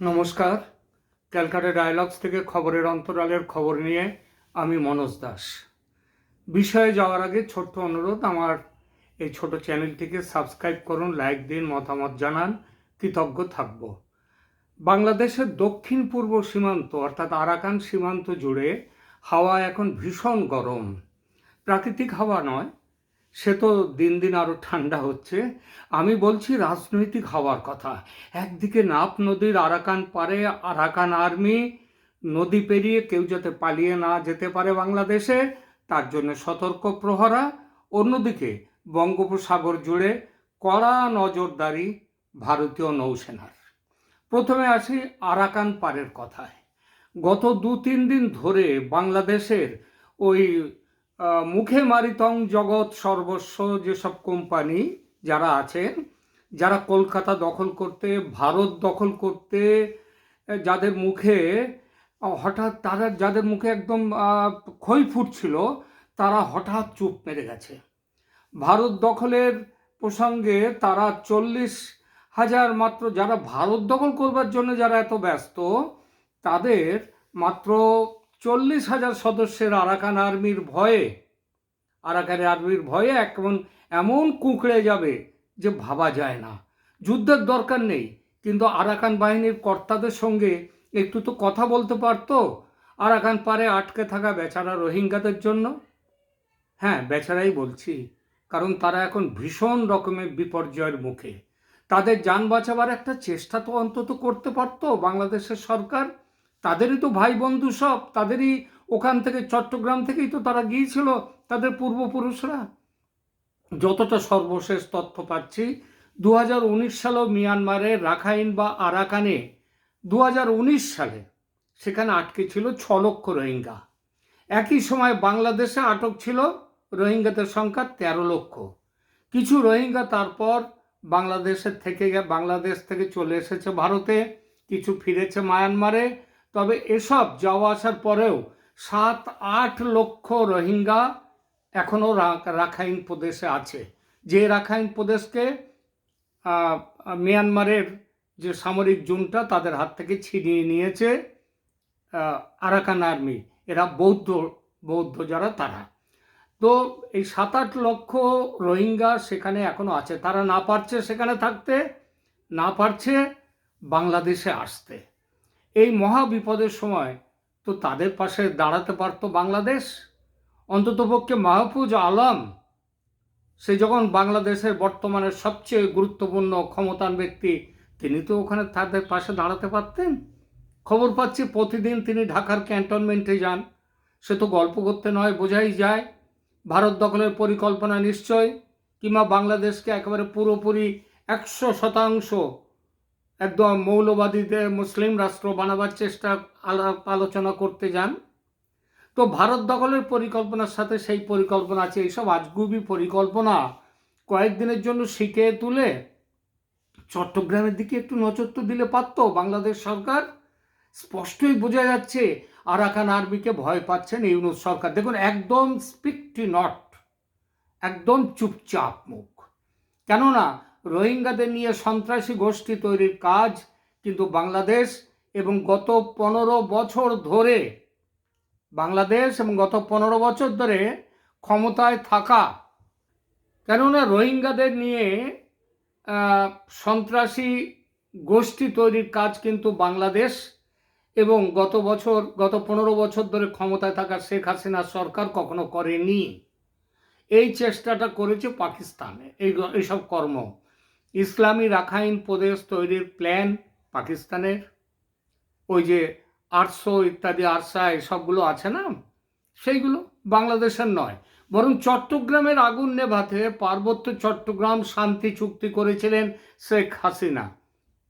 নমস্কার। ক্যালকাটা ডায়ালগস থেকে খবরের অন্তরালের খবর নিয়ে আমি মনোজ দাস। বিষয়ে যাওয়ার আগে ছোট্ট অনুরোধ, আমার এই ছোট চ্যানেলটিকে সাবস্ক্রাইব করুন, লাইক দিন, মতামত জানান, কৃতজ্ঞ থাকব। বাংলাদেশের দক্ষিণ পূর্ব সীমান্ত, অর্থাৎ আরাকান সীমান্ত জুড়ে হাওয়া এখন ভীষণ গরম। প্রাকৃতিক হাওয়া নয় সে তো দিন দিন আরও ঠান্ডা হচ্ছে। আমি বলছি রাজনৈতিক হওয়ার কথা। একদিকে নাপ নদীর আরাকান পারে, আরাকান আর্মি নদী পেরিয়ে কেউ যাতে পালিয়ে না যেতে পারে বাংলাদেশে, তার জন্য সতর্ক প্রহরা। অন্যদিকে বঙ্গোপসাগর জুড়ে কড়া নজরদারি ভারতীয় নৌসেনার। প্রথমে আসি আরাকান পারের কথায়। গত দু তিন দিন ধরে বাংলাদেশের ওই মুখে মারিতং জগৎ সর্বস্ব যেসব কোম্পানি যারা আছেন, যারা কলকাতা দখল করতে, ভারত দখল করতে যাদের মুখে হঠাৎ তারা যাদের মুখে একদম খই ফুটছিল, তারা হঠাৎ চুপ মেরে গেছে। ভারত দখলের প্রসঙ্গে তারা চল্লিশ হাজার মাত্র যারা ভারত দখল করবার জন্য যারা এত ব্যস্ত, তাদের মাত্র চল্লিশ হাজার সদস্যের আরাকান আর্মির ভয়ে, আরাকান আর্মির ভয়ে এখন এমন কুঁকড়ে যাবে যে ভাবা যায় না। যুদ্ধের দরকার নেই, কিন্তু আরাকান বাহিনীর কর্তাদের সঙ্গে একটু তো কথা বলতে পারতো। আরাকান পারে আটকে থাকা বেচারা রোহিঙ্গাদের জন্য? হ্যাঁ বেচারাই বলছি, কারণ তারা এখন ভীষণ রকমের বিপর্যয়ের মুখে। তাদের যান বাঁচাবার একটা চেষ্টা তো অন্তত করতে পারতো বাংলাদেশের সরকার। তাদেরই তো ভাই বন্ধু সব, তাদেরই ওখান থেকে চট্টগ্রাম থেকেই তো তারা গিয়েছিল, তাদের পূর্বপুরুষরা। যতটা সর্বশেষ তথ্য পাচ্ছি দু হাজার উনিশ সালেও মিয়ানমারের রাখাইন বা আরাকানে দু হাজার উনিশ সালে সেখানে আটকে ছিল ছ লক্ষ রোহিঙ্গা। একই সময় বাংলাদেশে আটক ছিল রোহিঙ্গাদের সংখ্যা তেরো লক্ষ। কিছু রোহিঙ্গা তারপর বাংলাদেশের থেকে, বাংলাদেশ থেকে চলে এসেছে ভারতে, কিছু ফিরেছে মায়ানমারে তবে এসব যাওয়া আসার পরেও সাত আট লক্ষ রোহিঙ্গা এখনও রাখাইন প্রদেশে আছে। যে রাখাইন প্রদেশকে মিয়ানমারের যে সামরিক জুনটা তাদের হাত থেকে ছিনিয়ে নিয়েছে আরাকান আর্মি। এরা বৌদ্ধ বৌদ্ধ যারা তারা। তো এই সাত আট লক্ষ রোহিঙ্গা সেখানে এখনও আছে। তারা না পারছে সেখানে থাকতে, না পারছে বাংলাদেশে আসতে। এই মহা বিপদের সময় তো তাদের পাশে দাঁড়াতে পারতো বাংলাদেশ? অন্ততপক্ষে মাহফুজ আলম, সে যখন বাংলাদেশের বর্তমানে সবচেয়ে গুরুত্বপূর্ণ ক্ষমতান ব্যক্তি, তিনি তো ওখানে তাদের পাশে দাঁড়াতে পারতেন? খবর পাচ্ছি প্রতিদিন তিনি ঢাকার ক্যান্টনমেন্টে যান। সে তো গল্প করতে নয়, বোঝাই যায়। ভারত দখলের পরিকল্পনা নিশ্চয়? কিংবা বাংলাদেশকে একেবারে পুরোপুরি একশো শতাংশ একদম মৌলবাদীদের মুসলিম রাষ্ট্র বানাবার চেষ্টা আলোচনা করতে যান। তো ভারত দখলের পরিকল্পনার সাথে সেই পরিকল্পনা আছে, এইসব আজগুবি পরিকল্পনা কয়েকদিনের জন্য শিখে তুলে চট্টগ্রামের দিকে একটু নজর তো দিলে পারতো। বাংলাদেশ সরকার স্পষ্টই বোঝা যাচ্ছে, আরাকান আর্মিকে ভয় পাচ্ছেন ইউনুস সরকার। দেখুন, একদম স্পিকটি নট, একদম চুপচাপ মুখ। কেননা রোহিঙ্গাদের নিয়ে সন্ত্রাসী গোষ্ঠী তৈরির কাজ কিন্তু বাংলাদেশ এবং গত পনেরো বছর ধরে, বাংলাদেশ এবং গত পনেরো বছর ধরে ক্ষমতায় থাকা। কেননা রোহিঙ্গাদের নিয়ে সন্ত্রাসী গোষ্ঠী তৈরির কাজ কিন্তু বাংলাদেশ এবং গত বছর, গত পনেরো বছর ধরে ক্ষমতায় থাকা শেখ হাসিনা সরকার কখনো করেনি। এই চেষ্টাটা করেছে পাকিস্তানে, এই এইসব কর্ম। ইসলামী রাখাইন প্রদেশ তৈরির প্ল্যান পাকিস্তানের। ওই যে আটশো ইত্যাদি, আরসা এসবগুলো আছে না? সেইগুলো বাংলাদেশের নয়। বরং চট্টগ্রামের আগুন নেভাতে পার্বত্য চট্টগ্রাম শান্তি চুক্তি করেছিলেন শেখ হাসিনা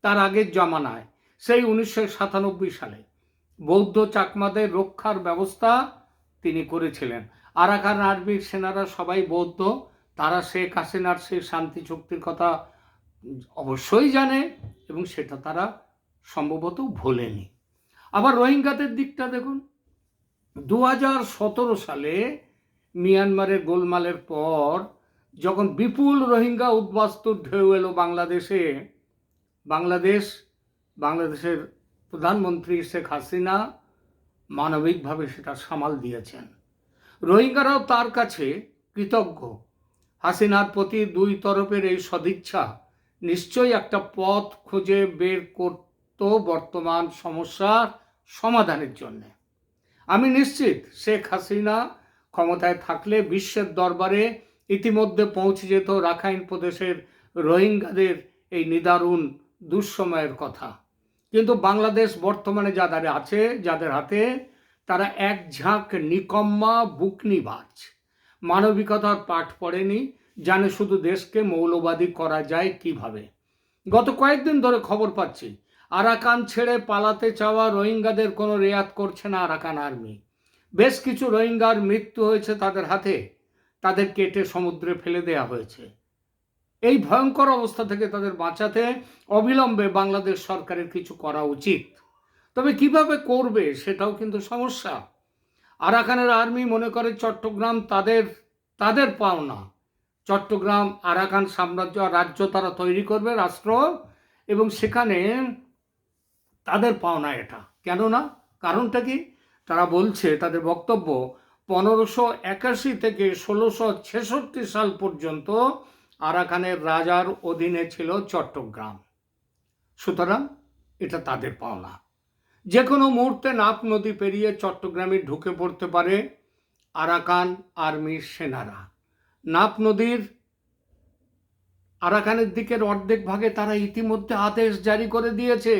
তার আগের জমানায়, সেই উনিশশো সাতানব্বই সালে। বৌদ্ধ চাকমাদের রক্ষার ব্যবস্থা তিনি করেছিলেন। আরাকান আর্মির সেনারা সবাই বৌদ্ধ, তারা শেখ হাসিনার সেই শান্তি চুক্তির কথা অবশ্যই জানে এবং সেটা তারা সম্ভবত ভোলেনি। আবার রোহিঙ্গাদের দিকটা দেখুন। দু হাজার সতেরো সালে মিয়ানমারের গোলমালের পর যখন বিপুল রোহিঙ্গা উদ্বাস্তুর ঢেউ এলো বাংলাদেশে, বাংলাদেশ, বাংলাদেশের প্রধানমন্ত্রী শেখ হাসিনা মানবিকভাবে সেটা সামাল দিয়েছেন। রোহিঙ্গারাও তার কাছে কৃতজ্ঞ। হাসিনার প্রতি দুই তরফের এই সদিচ্ছা নিশ্চয়ই একটা পথ খুঁজে বের করত বর্তমান সমস্যার সমাধানের জন্য। আমি নিশ্চিত শেখ হাসিনা ক্ষমতায় থাকলে বিশ্বের দরবারে ইতিমধ্যে পৌঁছে যেত রাখাইন প্রদেশের রোহিঙ্গাদের এই নিদারুণ দুঃসময়ের কথা। কিন্তু বাংলাদেশ বর্তমানে যাদের আছে, যাদের হাতে, তারা এক ঝাঁক নিকম্মা বুকনিবাজ মানবিকতার পাঠ পড়েনি জানে শুধু দেশকে মৌলবাদী করা যায় কীভাবে। গত কয়েকদিন ধরে খবর পাচ্ছি, আরাকান ছেড়ে পালাতে চাওয়া রোহিঙ্গাদের কোনো রেয়াত করছে না আরাকান আর্মি। বেশ কিছু রোহিঙ্গার মৃত্যু হয়েছে তাদের হাতে, তাদের কেটে সমুদ্রে ফেলে দেয়া হয়েছে। এই ভয়ঙ্কর অবস্থা থেকে তাদের বাঁচাতে অবিলম্বে বাংলাদেশ সরকারের কিছু করা উচিত। তবে কীভাবে করবে সেটাও কিন্তু সমস্যা। আরাকানের আর্মি মনে করে চট্টগ্রাম তাদের তাদের পাওনা। চট্টগ্রাম, আরাকান সাম্রাজ্য রাজ্য তারা তৈরি করবে, রাষ্ট্র। এবং সেখানে তাদের পাওনা এটা। কেন না কারণটা কি? তারা বলছে, তাদের বক্তব্য, পনেরোশো একাশি থেকে ষোলোশো ছেষট্টি সাল পর্যন্ত আরাকানের রাজার অধীনে ছিল চট্টগ্রাম। সুতরাং এটা তাদের পাওনা। যে কোনো মুহূর্তে নাপ নদী পেরিয়ে চট্টগ্রামে ঢুকে পড়তে পারে আরাকান আর্মির সেনারা। নাপ নদীর আরাকানের দিকের অর্ধেক ভাগে তারা ইতিমধ্যে আদেশ জারি করে দিয়েছে।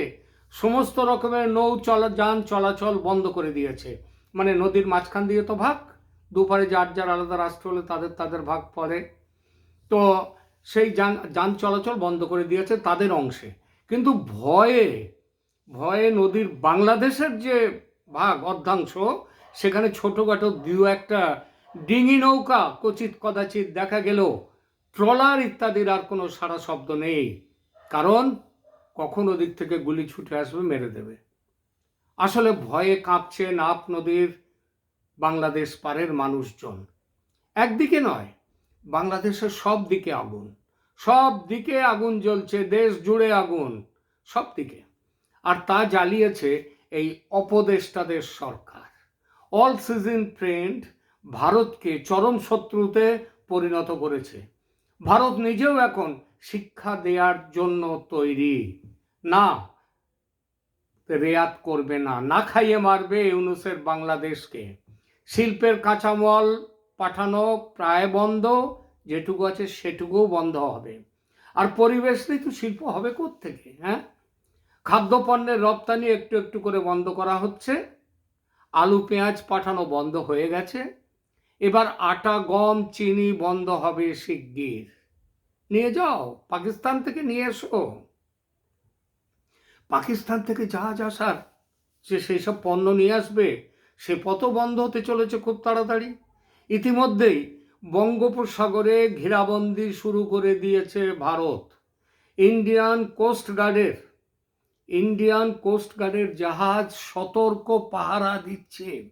সমস্ত রকমের নৌ চলা, যান চলাচল বন্ধ করে দিয়েছে। মানে নদীর মাঝখান দিয়ে তো ভাগ, দুপারে যার যার আলাদা রাষ্ট্র হলে তাদের তাদের ভাগ পড়ে। তো সেই যান যান চলাচল বন্ধ করে দিয়েছে তাদের অংশে। কিন্তু ভয়ে ভয়ে নদীর বাংলাদেশের যে ভাগ অর্ধাংশ, সেখানে ছোটোখাটো দু একটা ডিঙি নৌকা কচিত কদাচিৎ দেখা গেল ট্রলার ইত্যাদির আর কোনো সারা শব্দ নেই। কারণ কখন ওদিক থেকে গুলি ছুটে আসবে মেরে দেবে। আসলে ভয়ে কাঁপছে নাপ নদীর বাংলাদেশ পারের মানুষজন। একদিকে নয়, বাংলাদেশের সব দিকে আগুন। সব দিকে আগুন জ্বলছে, দেশ জুড়ে আগুন, সব দিকে। আর তা জ্বালিয়েছে এই অপদেষ্টাদের সরকার। অল সিজন ট্রেন্ড ভারতকে চরম শত্রুতে পরিণত করেছে। ভারত নিজেও এখন শিক্ষা দেওয়ার জন্য তৈরি। না, রেয়াত করবে না না খাইয়ে মারবে ইউনুসের বাংলাদেশকে। শিল্পের কাঁচামাল পাঠানো প্রায় বন্ধ, যেটুকু আছে সেটুকুও বন্ধ হবে। আর পরিবেশ তো শিল্প হবে থেকে হ্যাঁ? খাদ্যপণ্যের রপ্তানি একটু একটু করে বন্ধ করা হচ্ছে। আলু, পেঁয়াজ পাঠানো বন্ধ হয়ে গেছে। এবার আটা, গম, চিনি বন্ধ হবে শিগগির। নিয়ে যাও, পাকিস্তান থেকে নিয়ে এসো। পাকিস্তান থেকে জাহাজ আসার যে সেই সব পণ্য নিয়ে আসবে, সে পথ বন্ধ হতে চলেছে খুব তাড়াতাড়ি। ইতিমধ্যেই বঙ্গোপসাগরে ঘেরাবন্দি শুরু করে দিয়েছে ভারত। ইন্ডিয়ান কোস্ট গার্ডের, ইন্ডিয়ান কোস্ট গার্ডের জাহাজ সতর্ক পাহারা দিচ্ছে।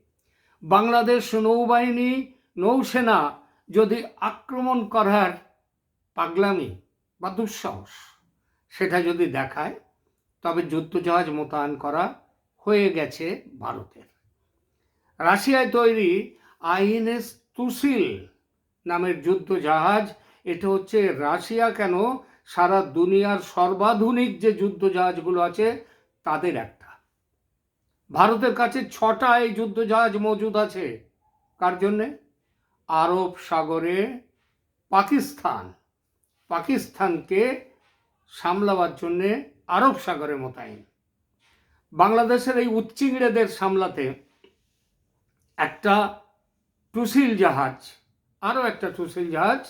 বাংলাদেশ নৌবাহিনী নৌসেনা যদি আক্রমণ করার পাগলামি বা দুঃসাহস সেটা যদি দেখায়, তবে যুদ্ধজাহাজ মোতায়েন করা হয়ে গেছে ভারতের। রাশিয়ায় তৈরি আইএনএস তুসিল নামের যুদ্ধজাহাজ, এটা হচ্ছে রাশিয়া কেন সারা দুনিয়ার সর্বাধুনিক যে যুদ্ধজাহাজগুলো আছে তাদের একটা। ভারতের কাছে ছটা এই যুদ্ধজাহাজ মজুদ আছে। কার জন্যে? আরব সাগরে পাকিস্তান, পাকিস্তানকে সামলাবার জন্যে আরব সাগরে মোতায়েন। বাংলাদেশের এই উচ্চিংড়েদের সামলাতে একটা টুসিল জাহাজ, আরও একটা টুসিল জাহাজ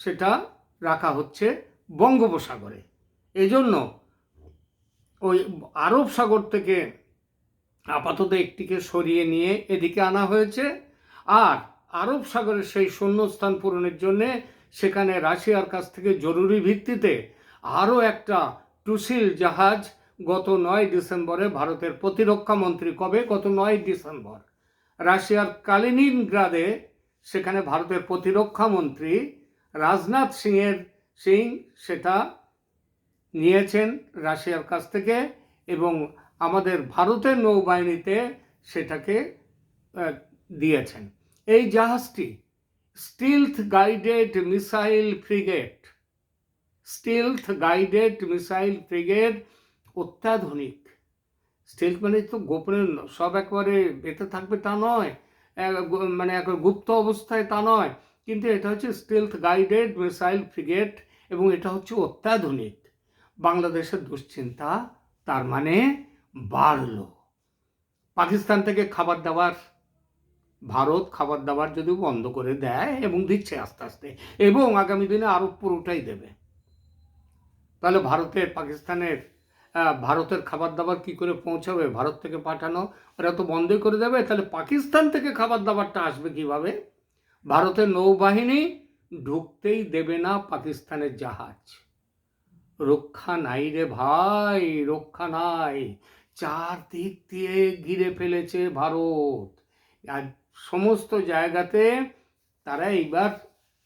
সেটা রাখা হচ্ছে বঙ্গোপসাগরে। এই জন্য ওই আরব সাগর থেকে আপাতত একটিকে সরিয়ে নিয়ে এদিকে আনা হয়েছে। আর আরব সাগরের সেই শূন্যস্থান পূরণের জন্যে সেখানে রাশিয়ার কাছ থেকে জরুরি ভিত্তিতে আরও একটা টুসিল জাহাজ গত নয় ডিসেম্বরে ভারতের প্রতিরক্ষা মন্ত্রী কবে? গত নয় ডিসেম্বর। রাশিয়ার কালিনিনগ্রাদে সেখানে ভারতের প্রতিরক্ষা মন্ত্রী রাজনাথ সিংয়ের সিং সেটা নিয়েছেন রাশিয়ার কাছ থেকে এবং আমাদের ভারতের নৌবাহিনীতে সেটাকে দিয়েছেন। এই জাহাজটি stealth guided missile frigate. Stealth guided missile frigate অত্যাধুনিক। স্টিলথ মানে তো গোপনে সব একবারে এতে থাকবে তা নয় মানে একবার গুপ্ত অবস্থায় তা নয়। কিন্তু এটা হচ্ছে স্টিলথ গাইডেড মিসাইল ফ্রিগেট এবং এটা হচ্ছে অত্যাধুনিক। বাংলাদেশের দুশ্চিন্তা তার মানে বাড়ল। পাকিস্তান থেকে খাবার দাবার ভারত খাবার দাবার যদি বন্ধ করে দেয় এবং দিচ্ছে আস্তে আস্তে, এবং আগামী দিনে আরও পুরোটাই দেবে। তাহলে ভারতের, পাকিস্তানের ভারতের খাবার দাবার কি করে পৌঁছাবে? ভারত থেকে পাঠানো, ওরা তো বন্ধই করে দেবে। তাহলে পাকিস্তান থেকে খাবার দাবারটা আসবে কীভাবে? ভারতের নৌবাহিনী ঢুকতেই দেবে না পাকিস্তানের জাহাজ। রক্ষা নাই রে ভাই, রক্ষা নাই। চার দিক দিয়ে ঘিরে ফেলেছে ভারত। আর সমস্ত জায়গাতে তারা এইবার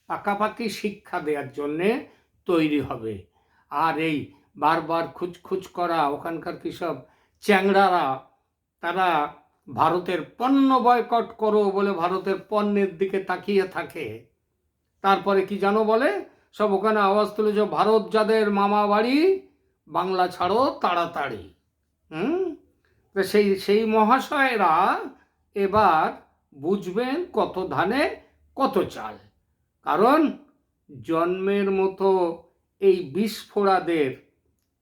পাকাপাকি শিক্ষা দেওয়ার জন্যে তৈরি হবে। আর এই বারবার খুঁজখুঁজ করা, ওখানকার কী সব চ্যাংড়ারা, তারা ভারতের পণ্য বয়কট করো বলে ভারতের পণ্যের দিকে তাকিয়ে থাকে। তারপরে কি জানো বলে? সব ওখানে আওয়াজ তুলে যে ভারত যাদের মামা বাড়ি, বাংলা ছাড়ো তাড়াতাড়ি। হুম? সেই সেই মহাশয়েরা এবার বুঝবেন কত ধানে কত চাল। কারণ জন্মের মতো এই বিস্ফোরাদের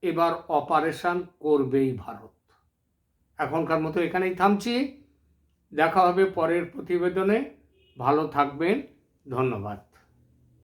এবার অপারেশন করবেই ভারত। এখনকার মতো এখানেই থামছি। দেখা হবে পরের প্রতিবেদনে। ভালো থাকবেন। ধন্যবাদ।